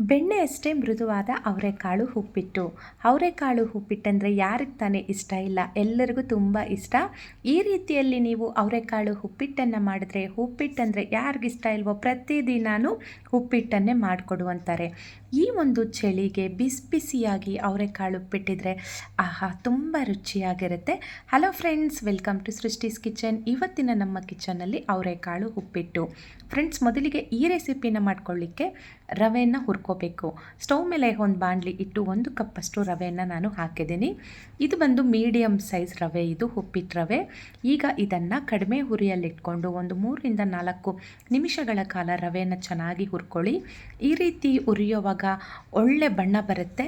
ಬೆಣ್ಣೆ ಅಷ್ಟೇ ಮೃದುವಾದ ಅವರೆಕಾಳು ಉಪ್ಪಿಟ್ಟು. ಅವರೆಕಾಳು ಉಪ್ಪಿಟ್ಟಂದರೆ ಯಾರಿಗೆ ತಾನೇ ಇಷ್ಟ ಇಲ್ಲ, ಎಲ್ಲರಿಗೂ ತುಂಬ ಇಷ್ಟ. ಈ ರೀತಿಯಲ್ಲಿ ನೀವು ಅವರೆಕಾಳು ಉಪ್ಪಿಟ್ಟನ್ನು ಮಾಡಿದ್ರೆ, ಉಪ್ಪಿಟ್ಟಂದರೆ ಯಾರಿಗಿಷ್ಟ ಇಲ್ವೋ ಪ್ರತಿದಿನೂ ಉಪ್ಪಿಟ್ಟನ್ನೇ ಮಾಡಿಕೊಡುವಂತಾರೆ. ಈ ಒಂದು ಚಳಿಗೆ ಬಿಸಿ ಬಿಸಿಯಾಗಿ ಅವರೆಕಾಳು ಉಪ್ಪಿಟ್ಟಿದ್ರೆ, ಆಹಾ, ತುಂಬ ರುಚಿಯಾಗಿರುತ್ತೆ. Hello friends, welcome to Srishti's kitchen. ಇವತ್ತಿನ ನಮ್ಮ ಕಿಚನಲ್ಲಿ ಅವರೆಕಾಳು ಉಪ್ಪಿಟ್ಟು. ಫ್ರೆಂಡ್ಸ್, ಮೊದಲಿಗೆ ಈ ರೆಸಿಪಿನ ಮಾಡ್ಕೊಳ್ಳಿಕ್ಕೆ ರವೆಯನ್ನು ಹುರ್ಕೋಬೇಕು ಸ್ಟವ್ ಮೇಲೆ ಒಂದು ಬಾಣಲಿ ಇಟ್ಟು ಒಂದು ಕಪ್ಪಷ್ಟು ರವೆಯನ್ನು ನಾನು ಹಾಕಿದ್ದೀನಿ. ಇದು ಬಂದು ಮೀಡಿಯಮ್ ಸೈಜ್ ರವೆ, ಇದು ಉಪ್ಪಿಟ್ಟು ರವೆ. ಈಗ ಇದನ್ನು ಕಡಿಮೆ ಹುರಿಯಲ್ಲಿಟ್ಕೊಂಡು ಒಂದು ಮೂರರಿಂದ ನಾಲ್ಕು ನಿಮಿಷಗಳ ಕಾಲ ರವೆಯನ್ನು ಚೆನ್ನಾಗಿ ಹುರ್ಕೊಳ್ಳಿ. ಈ ರೀತಿ ಹುರಿಯುವಾಗ ಒಳ್ಳೆ ಬಣ್ಣ ಬರುತ್ತೆ.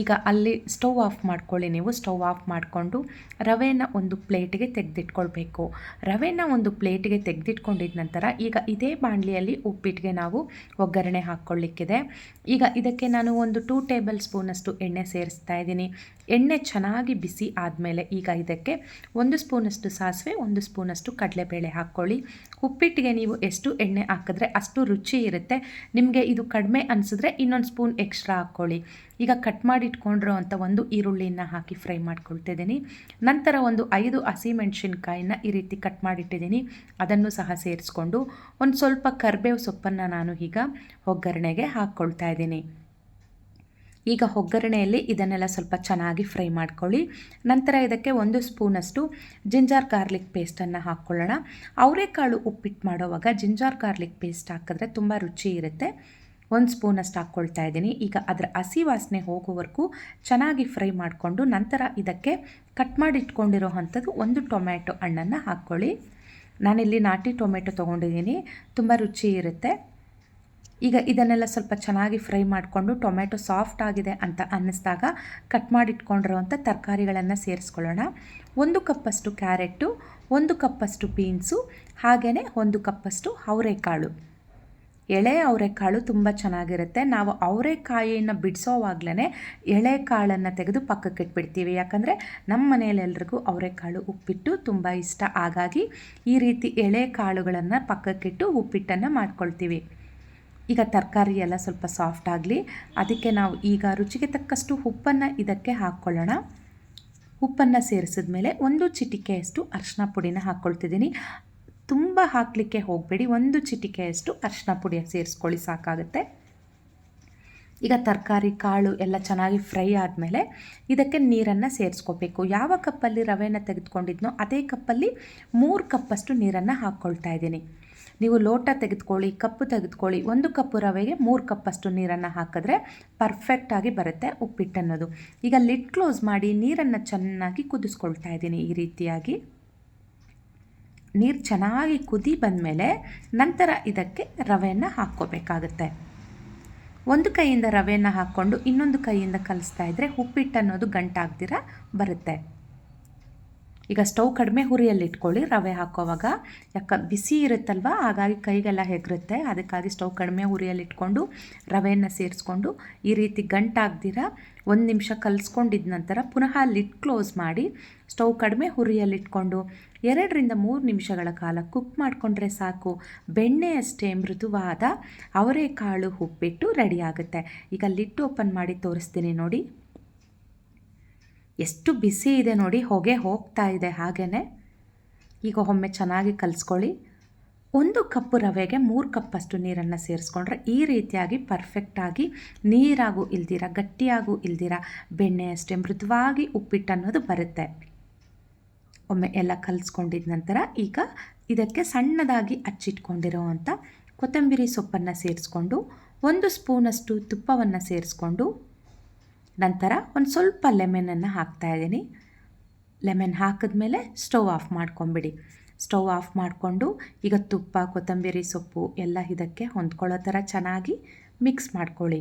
ಈಗ ಅಲ್ಲಿ ಸ್ಟವ್ ಆಫ್ ಮಾಡ್ಕೊಳ್ಳಿ ನೀವು. ಸ್ಟವ್ ಆಫ್ ಮಾಡಿಕೊಂಡು ರವೆನ ಒಂದು ಪ್ಲೇಟಿಗೆ ತೆಗೆದಿಟ್ಕೊಳ್ಬೇಕು. ರವೆನ ಒಂದು ಪ್ಲೇಟಿಗೆ ತೆಗೆದಿಟ್ಕೊಂಡಿದ ನಂತರ ಈಗ ಇದೇ ಬಾಣಲಿಯಲ್ಲಿ ಉಪ್ಪಿಟ್ಟಿಗೆ ನಾವು ಒಗ್ಗರಣೆ ಹಾಕ್ಕೊಳ್ಳಿಕ್ಕಿದೆ. ಈಗ ಇದಕ್ಕೆ ನಾನು ಒಂದು ಟೂ ಟೇಬಲ್ ಸ್ಪೂನಷ್ಟು ಎಣ್ಣೆ ಸೇರಿಸ್ತಾ ಇದ್ದೀನಿ. ಎಣ್ಣೆ ಚೆನ್ನಾಗಿ ಬಿಸಿ ಆದಮೇಲೆ ಈಗ ಇದಕ್ಕೆ ಒಂದು ಸ್ಪೂನಷ್ಟು ಸಾಸಿವೆ, ಒಂದು ಸ್ಪೂನಷ್ಟು ಕಡಲೆಬೇಳೆ ಹಾಕ್ಕೊಳ್ಳಿ. ಉಪ್ಪಿಟ್ಟಿಗೆ ನೀವು ಎಷ್ಟು ಎಣ್ಣೆ ಹಾಕಿದ್ರೆ ಅಷ್ಟು ರುಚಿ ಇರುತ್ತೆ. ನಿಮಗೆ ಇದು ಕಡಿಮೆ ಅನಿಸಿದ್ರೆ ಇನ್ನೊಂದು ಸ್ಪೂನ್ ಎಕ್ಸ್ಟ್ರಾ ಹಾಕ್ಕೊಳ್ಳಿ. ಈಗ ಕಟ್ ಮಾಡಿ ಇಟ್ಕೊಂಡಿರೋ ಅಂಥ ಒಂದು ಈರುಳ್ಳಿನ ಹಾಕಿ ಫ್ರೈ ಮಾಡ್ಕೊಳ್ತಿದ್ದೀನಿ ನಂತರ ಒಂದು ಐದು ಹಸಿಮೆಣ್ಸಿನ್ಕಾಯಿನ ಈ ರೀತಿ ಕಟ್ ಮಾಡಿಟ್ಟಿದ್ದೀನಿ ಅದನ್ನು ಸಹ ಸೇರಿಸ್ಕೊಂಡು ಒಂದು ಸ್ವಲ್ಪ ಕರ್ಬೇವು ಸೊಪ್ಪನ್ನು ನಾನು ಈಗ ಒಗ್ಗರಣೆಗೆ ಹಾಕ್ಕೊಳ್ತಾ ಇದ್ದೀನಿ. ಈಗ ಒಗ್ಗರಣೆಯಲ್ಲಿ ಇದನ್ನೆಲ್ಲ ಸ್ವಲ್ಪ ಚೆನ್ನಾಗಿ ಫ್ರೈ ಮಾಡ್ಕೊಳ್ಳಿ. ನಂತರ ಇದಕ್ಕೆ ಒಂದು ಸ್ಪೂನಷ್ಟು ಜಿಂಜಾರ್ ಗಾರ್ಲಿಕ್ ಪೇಸ್ಟನ್ನು ಹಾಕ್ಕೊಳ್ಳೋಣ. ಅವರೆಕಾಳು ಉಪ್ಪಿಟ್ಟು ಮಾಡೋವಾಗ ಜಿಂಜಾರ್ ಗಾರ್ಲಿಕ್ ಪೇಸ್ಟ್ ಹಾಕಿದ್ರೆ ತುಂಬ ರುಚಿ ಇರುತ್ತೆ. ಒಂದು ಸ್ಪೂನಷ್ಟು ಹಾಕ್ಕೊಳ್ತಾ ಇದ್ದೀನಿ. ಈಗ ಅದರ ಹಸಿ ವಾಸನೆ ಹೋಗೋವರೆಗೂ ಚೆನ್ನಾಗಿ ಫ್ರೈ ಮಾಡಿಕೊಂಡು ನಂತರ ಇದಕ್ಕೆ ಕಟ್ ಮಾಡಿಟ್ಕೊಂಡಿರೋ ಅಂಥದ್ದು ಒಂದು ಟೊಮ್ಯಾಟೊ ಹಣ್ಣನ್ನು ಹಾಕ್ಕೊಳ್ಳಿ. ನಾನಿಲ್ಲಿ ನಾಟಿ ಟೊಮೆಟೊ ತೊಗೊಂಡಿದ್ದೀನಿ. ತುಂಬ ರುಚಿ ಇರುತ್ತೆ. ಈಗ ಇದನ್ನೆಲ್ಲ ಸ್ವಲ್ಪ ಚೆನ್ನಾಗಿ ಫ್ರೈ ಮಾಡಿಕೊಂಡು ಟೊಮೆಟೊ ಸಾಫ್ಟ್ ಆಗಿದೆ ಅಂತ ಅನ್ನಿಸ್ದಾಗ ಕಟ್ ಮಾಡಿಟ್ಕೊಂಡಿರುವಂಥ ತರಕಾರಿಗಳನ್ನು ಸೇರಿಸ್ಕೊಳ್ಳೋಣ. ಒಂದು ಕಪ್ಪಷ್ಟು ಕ್ಯಾರೆಟು ಒಂದು ಕಪ್ಪಷ್ಟು ಬೀನ್ಸು ಹಾಗೆಯೇ ಒಂದು ಕಪ್ಪಷ್ಟು ಅವರೆಕಾಳು. ಎಳೆ ಅವರೆಕಾಳು ತುಂಬ ಚೆನ್ನಾಗಿರುತ್ತೆ. ನಾವು ಅವರೆಕಾಯಿಯನ್ನು ಬಿಡಿಸೋವಾಗ್ಲೇ ಎಳೆ ಕಾಳನ್ನು ತೆಗೆದು ಪಕ್ಕಕ್ಕೆ ಇಟ್ಬಿಡ್ತೀವಿ. ಯಾಕಂದರೆ ನಮ್ಮ ಮನೆಯಲ್ಲೆಲ್ಲರಿಗೂ ಅವರೆಕಾಳು ಉಪ್ಪಿಟ್ಟು ತುಂಬ ಇಷ್ಟ. ಹಾಗಾಗಿ ಈ ರೀತಿ ಎಳೆ ಕಾಳುಗಳನ್ನು ಪಕ್ಕಕ್ಕಿಟ್ಟು ಉಪ್ಪಿಟ್ಟನ್ನು ಮಾಡ್ಕೊಳ್ತೀವಿ. ಈಗ ತರಕಾರಿ ಎಲ್ಲ ಸ್ವಲ್ಪ ಸಾಫ್ಟ್ ಆಗಲಿ, ಅದಕ್ಕೆ ನಾವು ಈಗ ರುಚಿಗೆ ತಕ್ಕಷ್ಟು ಉಪ್ಪನ್ನು ಇದಕ್ಕೆ ಹಾಕ್ಕೊಳ್ಳೋಣ. ಉಪ್ಪನ್ನು ಸೇರಿಸಿದ ಮೇಲೆ ಒಂದು ಚಿಟಿಕೆಯಷ್ಟು ಅರಿಶಿನ ಪುಡಿನ ಹಾಕ್ಕೊಳ್ತಿದ್ದೀನಿ. ತುಂಬ ಹಾಕಲಿಕ್ಕೆ ಹೋಗಬೇಡಿ, ಒಂದು ಚಿಟಿಕೆಯಷ್ಟು ಅರಿಶಿನ ಪುಡಿ ಸೇರಿಸ್ಕೊಳ್ಳಿ, ಸಾಕಾಗುತ್ತೆ. ಈಗ ತರಕಾರಿ, ಕಾಳು ಎಲ್ಲ ಚೆನ್ನಾಗಿ ಫ್ರೈ ಆದಮೇಲೆ ಇದಕ್ಕೆ ನೀರನ್ನು ಸೇರಿಸ್ಕೋಬೇಕು. ಯಾವ ಕಪ್ಪಲ್ಲಿ ರವೆನ ತೆಗೆದುಕೊಂಡಿದ್ನೋ ಅದೇ ಕಪ್ಪಲ್ಲಿ ಮೂರು ಕಪ್ಪಷ್ಟು ನೀರನ್ನು ಹಾಕ್ಕೊಳ್ತಾ ಇದ್ದೀನಿ. ನೀವು ಲೋಟ ತೆಗೆದುಕೊಳ್ಳಿ, ಕಪ್ಪು ತೆಗೆದುಕೊಳ್ಳಿ. ಒಂದು ಕಪ್ಪು ರವೆಗೆ ಮೂರು ಕಪ್ಪಷ್ಟು ನೀರನ್ನು ಹಾಕಿದ್ರೆ ಪರ್ಫೆಕ್ಟಾಗಿ ಬರುತ್ತೆ ಉಪ್ಪಿಟ್ಟನ್ನೋದು ಈಗ ಲಿಡ್ ಕ್ಲೋಸ್ ಮಾಡಿ ನೀರನ್ನು ಚೆನ್ನಾಗಿ ಕುದಿಸ್ಕೊಳ್ತಾ ಇದ್ದೀನಿ ಈ ರೀತಿಯಾಗಿ. ನೀರು ಚೆನ್ನಾಗಿ ಕುದಿ ಬಂದಮೇಲೆ ನಂತರ ಇದಕ್ಕೆ ರವೆಯನ್ನು ಹಾಕ್ಕೋಬೇಕಾಗತ್ತೆ. ಒಂದು ಕೈಯಿಂದ ರವೆಯನ್ನು ಹಾಕ್ಕೊಂಡು ಇನ್ನೊಂದು ಕೈಯಿಂದ ಕಲಿಸ್ತಾ ಇದ್ದರೆ ಉಪ್ಪಿಟ್ಟು ಅನ್ನೋದು ಗಂಟಾಗ್ದಿರ ಬರುತ್ತೆ. ಈಗ ಸ್ಟವ್ ಕಡಿಮೆ ಹುರಿಯಲ್ಲಿ ಇಟ್ಕೊಳ್ಳಿ, ರವೆ ಹಾಕೋವಾಗ. ಯಾಕೆ, ಬಿಸಿ ಇರುತ್ತಲ್ವ? ಹಾಗಾಗಿ ಕೈಗೆಲ್ಲ ಹೆಗರುತ್ತೆ. ಅದಕ್ಕಾಗಿ ಸ್ಟವ್ ಕಡಿಮೆ ಹುರಿಯಲ್ಲಿ ಇಟ್ಕೊಂಡು, ರವೆಯನ್ನು ಸೇರಿಸ್ಕೊಂಡು, ಈ ರೀತಿ ಗಂಟಾಗ್ದಿರ ಒಂದು ನಿಮಿಷ ಕಲಿಸ್ಕೊಂಡಿದ್ದ ನಂತರ ಪುನಃ ಲಿಟ್ ಕ್ಲೋಸ್ ಮಾಡಿ, ಸ್ಟವ್ ಕಡಿಮೆ ಹುರಿಯಲ್ಲಿಟ್ಕೊಂಡು ಎರಡರಿಂದ ಮೂರು ನಿಮಿಷಗಳ ಕಾಲ ಕುಕ್ ಮಾಡಿಕೊಂಡ್ರೆ ಸಾಕು. ಬೆಣ್ಣೆಯಷ್ಟೇ ಮೃದುವಾದ ಅವರೆಕಾಳು ಉಪ್ಪಿಟ್ಟು ರೆಡಿಯಾಗುತ್ತೆ ಈಗ ಲಿಡ್ ಓಪನ್ ಮಾಡಿ ತೋರಿಸ್ತೀನಿ ನೋಡಿ. ಎಷ್ಟು ಬಿಸಿ ಇದೆ ನೋಡಿ, ಹೊಗೆ ಹೋಗ್ತಾ ಇದೆ ಹಾಗೇ ಈಗ ಒಮ್ಮೆ ಚೆನ್ನಾಗಿ ಕಲಿಸ್ಕೊಳ್ಳಿ. ಒಂದು ಕಪ್ಪು ರವೆಗೆ ಮೂರು ಕಪ್ಪಷ್ಟು ನೀರನ್ನು ಸೇರಿಸ್ಕೊಂಡ್ರೆ ಈ ರೀತಿಯಾಗಿ ಪರ್ಫೆಕ್ಟಾಗಿ ನೀರಾಗೂ ಇಲ್ದಿರ, ಗಟ್ಟಿಯಾಗೂ ಇಲ್ದಿರ, ಬೆಣ್ಣೆ ಅಷ್ಟೇ ಮೃದುವಾಗಿ ಉಪ್ಪಿಟ್ಟು ಅನ್ನೋದು ಬರುತ್ತೆ. ಒಮ್ಮೆ ಎಲ್ಲ ಕಲಿಸ್ಕೊಂಡಿದ ನಂತರ ಈಗ ಇದಕ್ಕೆ ಸಣ್ಣದಾಗಿ ಅಚ್ಚಿಟ್ಕೊಂಡಿರೋವಂಥ ಕೊತ್ತಂಬರಿ ಸೊಪ್ಪನ್ನು ಸೇರಿಸ್ಕೊಂಡು, ಒಂದು ಸ್ಪೂನಷ್ಟು ತುಪ್ಪವನ್ನು ಸೇರಿಸ್ಕೊಂಡು ನಂತರ ಒಂದು ಸ್ವಲ್ಪ ಲೆಮನನ್ನು ಹಾಕ್ತಾಯಿದ್ದೀನಿ ಲೆಮನ್ ಹಾಕಿದ್ಮೇಲೆ ಸ್ಟವ್ ಆಫ್ ಮಾಡ್ಕೊಂಬಿಡಿ. ಸ್ಟವ್ ಆಫ್ ಮಾಡಿಕೊಂಡು ಈಗ ತುಪ್ಪ, ಕೊತ್ತಂಬರಿ ಸೊಪ್ಪು ಎಲ್ಲ ಇದಕ್ಕೆ ಹೊಂದ್ಕೊಳ್ಳೋ ಥರ ಚೆನ್ನಾಗಿ ಮಿಕ್ಸ್ ಮಾಡ್ಕೊಳ್ಳಿ.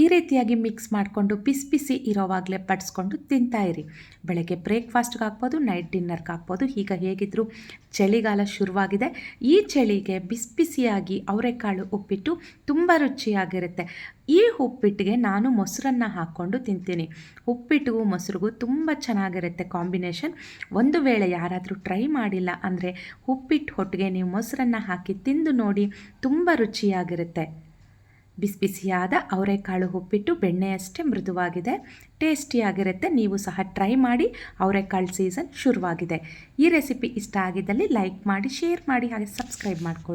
ಈ ರೀತಿಯಾಗಿ ಮಿಕ್ಸ್ ಮಾಡಿಕೊಂಡು ಬಿಸಿ ಬಿಸಿ ಇರೋವಾಗಲೇ ತಿಂತಾ ತಿಂತಾಯಿರಿ ಬೆಳಗ್ಗೆ ಬ್ರೇಕ್ಫಾಸ್ಟ್ಗೆ ಹಾಕ್ಬೋದು ನೈಟ್ ಡಿನ್ನರ್ಗೆ ಹಾಕ್ಬೋದು. ಈಗ ಹೇಗಿದ್ದರೂ ಚಳಿಗಾಲ ಶುರುವಾಗಿದೆ. ಈ ಚಳಿಗೆ ಬಿಸಿ ಬಿಸಿಯಾಗಿ ಅವರೆಕಾಳು ಉಪ್ಪಿಟ್ಟು ತುಂಬ ರುಚಿಯಾಗಿರುತ್ತೆ. ಈ ಉಪ್ಪಿಟ್ಟಿಗೆ ನಾನು ಮೊಸರನ್ನು ಹಾಕ್ಕೊಂಡು ತಿಂತೀನಿ. ಉಪ್ಪಿಟ್ಟಿಗೂ ಮೊಸರಿಗೂ ತುಂಬ ಚೆನ್ನಾಗಿರುತ್ತೆ ಕಾಂಬಿನೇಷನ್. ಒಂದು ವೇಳೆ ಯಾರಾದರೂ ಟ್ರೈ ಮಾಡಿಲ್ಲ ಅಂದರೆ ಉಪ್ಪಿಟ್ಟು ಹೊಟ್ಟಿಗೆ ನೀವು ಮೊಸರನ್ನು ಹಾಕಿ ತಿಂದು ನೋಡಿ ತುಂಬ ರುಚಿಯಾಗಿರುತ್ತೆ. ಬಿಸಿ ಬಿಸಿಯಾದ ಅವರೆಕಾಳು ಉಪ್ಪಿಟ್ಟು ಬೆಣ್ಣೆಯಷ್ಟೇ ಮೃದುವಾಗಿದೆ. ಟೇಸ್ಟಿಯಾಗಿರುತ್ತೆ, ನೀವು ಸಹ ಟ್ರೈ ಮಾಡಿ. ಅವರೆಕಾಳು ಸೀಸನ್ ಶುರುವಾಗಿದೆ. ಈ ರೆಸಿಪಿ ಇಷ್ಟ ಆಗಿದ್ದಲ್ಲಿ ಲೈಕ್ ಮಾಡಿ, ಶೇರ್ ಮಾಡಿ, ಹಾಗೆ ಸಬ್ಸ್ಕ್ರೈಬ್ ಮಾಡ್ಕೊಳ್ಳಿ.